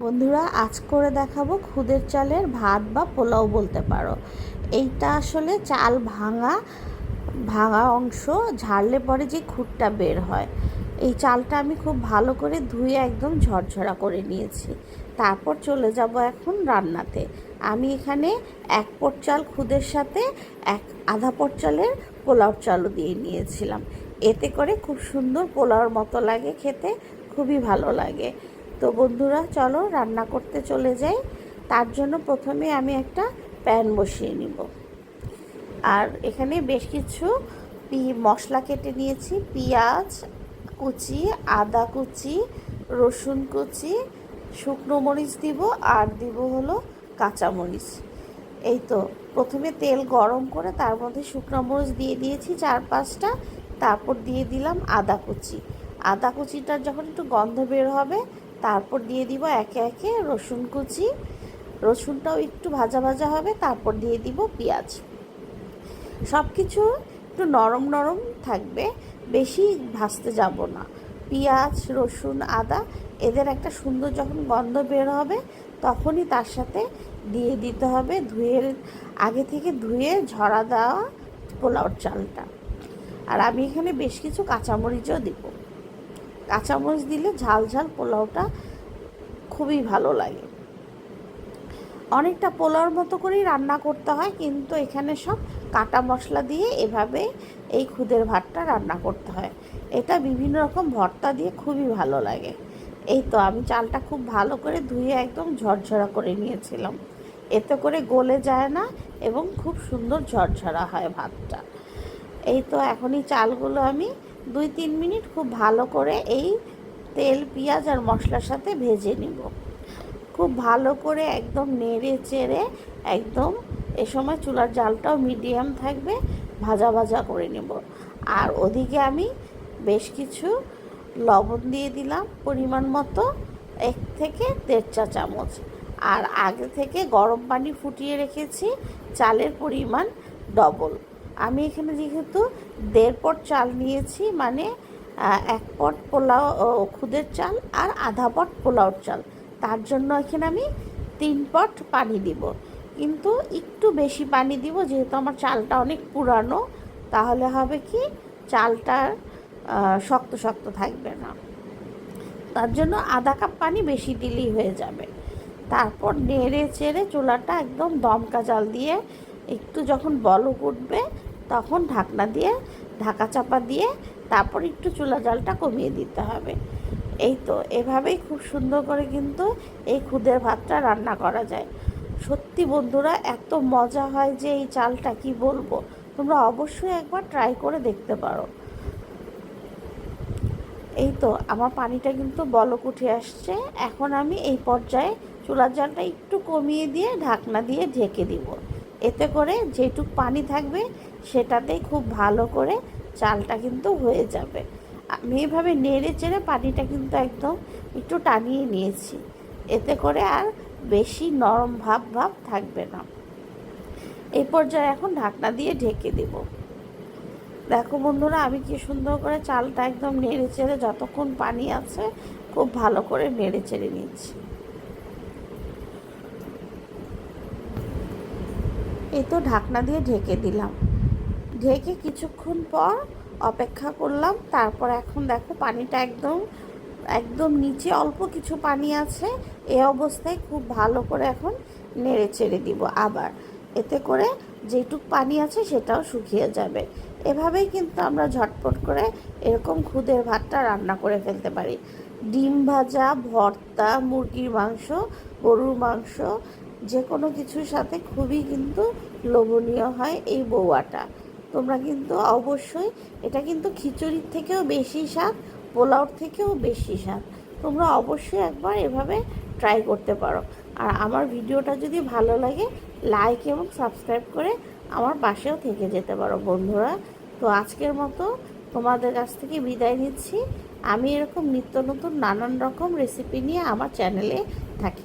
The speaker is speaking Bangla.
বন্ধুরা, আজ করে দেখাবো খুদের চালের ভাত বা পোলাও বলতে পারো। এইটা আসলে চাল ভাঙা ভাঙা অংশ, ঝাড়লে পরে যে খুঁটটা বের হয়। এই চালটা আমি খুব ভালো করে ধুয়ে একদম ঝরঝরা করে নিয়েছি। তারপর চলে যাব এখন রান্নাতে। আমি এখানে এক পট চাল খুদের সাথে, এক আধা পট চালের পোলাও চালও দিয়ে নিয়েছিলাম। এতে করে খুব সুন্দর পোলাওর মতো লাগে খেতে, খুবই ভালো লাগে। তো বন্ধুরা, চলো রান্না করতে চলে যাই। তার জন্য প্রথমে আমি একটা প্যান বসিয়ে নিব। আর এখানে বেশ কিছু পি মশলা কেটে নিয়েছি। পেঁয়াজ কুচি, আদা কুচি, রসুন কুচি, শুকনো মরিচ দিব, আর দিব হলো কাঁচামরিচ এই তো, প্রথমে তেল গরম করে তার মধ্যে শুকনো মরিচ দিয়ে দিয়েছি চার পাঁচটা তারপর দিয়ে দিলাম আদা কুচি। আদা কুচিটা যখন একটু গন্ধ বের হবে তারপর দিয়ে দিব একে একে রসুন কুচি। রসুনটাও একটু ভাজা ভাজা হবে, তারপর দিয়ে দিব পেঁয়াজ। সব কিছু একটু নরম নরম থাকবে, বেশি ভাজতে যাব না। পেঁয়াজ, রসুন, আদা, এদের একটা সুন্দর যখন গন্ধ বের হবে, তখনই তার সাথে দিয়ে দিতে হবে ধুয়ে, আগে থেকে ধুয়ে ঝরা দেওয়া পোলাওর চালটা। আর আমি এখানে বেশ কিছু কাঁচামরিচও দিব। কাঁচামরিচ দিলে ঝাল ঝাল পোলাওটা খুবই ভালো লাগে। অনেকটা পোলাওর মতো করেই রান্না করতে হয়, কিন্তু এখানে সব কাটা মশলা দিয়ে এভাবে এই খুদের ভাতটা রান্না করতে হয়। এটা বিভিন্ন রকম ভর্তা দিয়ে খুবই ভালো লাগে। এই তো আমি চালটা খুব ভালো করে ধুয়ে একদম ঝরঝরা করে নিয়েছিলাম। এতে করে গলে যায় না এবং খুব সুন্দর ঝরঝরা হয় ভাতটা। এই তো এখনই চালগুলো আমি দুই তিন মিনিট খুব ভালো করে এই তেল, পেঁয়াজ আর মশলার সাথে ভেজে নিব। খুব ভালো করে একদম নেড়ে চেড়ে একদম এ সময় চুলার জালটাও মিডিয়াম থাকবে, ভাজা ভাজা করে নেব। আর ওদিকে আমি বেশ কিছু লবণ দিয়ে দিলাম পরিমাণ মতো, এক থেকে দেড় চা চামচ। আর আগে থেকে গরম পানি ফুটিয়ে রেখেছি, চালের পরিমাণ ডবল আমি এখানে যেহেতু দেড় পট চাল নিয়েছি মানে এক পট পোলাও খুদের চাল আর আধা পট পোলাওর চাল। তার জন্য এখানে আমি তিন পট পানি দিব। কিন্তু একটু বেশি পানি দিব, যেহেতু আমার চালটা অনেক পুরানো, তাহলে হবে কি চালটা শক্ত শক্ত থাকবে না। তার জন্য আধা কাপ পানি বেশি দিলেই হয়ে যাবে। তারপর নেড়ে চেড়ে চুলাটা একদম দমকা জাল দিয়ে একটু যখন বলক উঠবে তখন ঢাকনা দিয়ে, ঢাকা চাপা দিয়ে তারপর একটু চুলা জালটা কমিয়ে দিতে হবে। এই তো, এভাবেই খুব সুন্দর করে কিন্তু এই খুদের ভাতটা রান্না করা যায়। সত্যি বন্ধুরা, এত মজা হয় যে এই চালটা, কি বলব? তোমরা অবশ্যই একবার ট্রাই করে দেখতে পারো। এই তো, আমার পানিটা কিন্তু বলক উঠে আসছে। এখন আমি এই পর্যায়ে চুলার জালটা একটু কমিয়ে দিয়ে ঢাকনা দিয়ে ঢেকে দিব। এতে করে যেটুক পানি থাকবে সেটাতেই খুব ভালো করে চালটা কিন্তু হয়ে যাবে। আমি এইভাবে নেড়ে চেড়ে পানিটা কিন্তু একদম একটু টানিয়ে নিয়েছি। এতে করে আর বেশি নরম ভাব ভাব থাকবে না। এই পর্যায়ে এখন ঢাকনা দিয়ে ঢেকে দেব। দেখো বন্ধুরা, আমি কি সুন্দর করে চালটা একদম নেড়ে চেড়ে যতক্ষণ পানি আছে খুব ভালো করে নেড়ে চেড়ে নিচ্ছি। এই তো ঢাকনা দিয়ে ঢেকে দিলাম। ঢেকে কিছুক্ষণ পর অপেক্ষা করলাম, তারপর এখন দেখো পানিটা একদম একদম নিচে অল্প কিছু পানি আছে, এ অবস্থায় খুব ভালো করে এখন নেড়ে চেড়ে দিব। আবার এতে করে যেটুক পানি আছে সেটাও শুকিয়ে যাবে। এভাবেই কিন্তু আমরা ঝটপট করে এরকম খুদের ভাতটা রান্না করে ফেলতে পারি। ডিম ভাজা, ভর্তা, মুরগির মাংস, গরুর মাংস যে কোনো কিছুর সাথে খুবই কিন্তু লোভনীয় হয় এই বৌয়াটা। তোমরা কিন্তু অবশ্যই, এটা কিন্তু খিচুড়ির থেকেও বেশি স্বাদ, পোলাওর থেকেও বেশি স্বাদ। তোমরা অবশ্যই একবার এভাবে ট্রাই করতে পারো। আর আমার ভিডিওটা যদি ভালো লাগে লাইক এবং সাবস্ক্রাইব করে আমার পাশেও থেকে যেতে পারো বন্ধুরা। তো আজকের মতো তোমাদের কাছ থেকে বিদায় নিচ্ছি। আমি এরকম নিত্য নতুন নানান রকম রেসিপি নিয়ে আমার চ্যানেলে থাকি।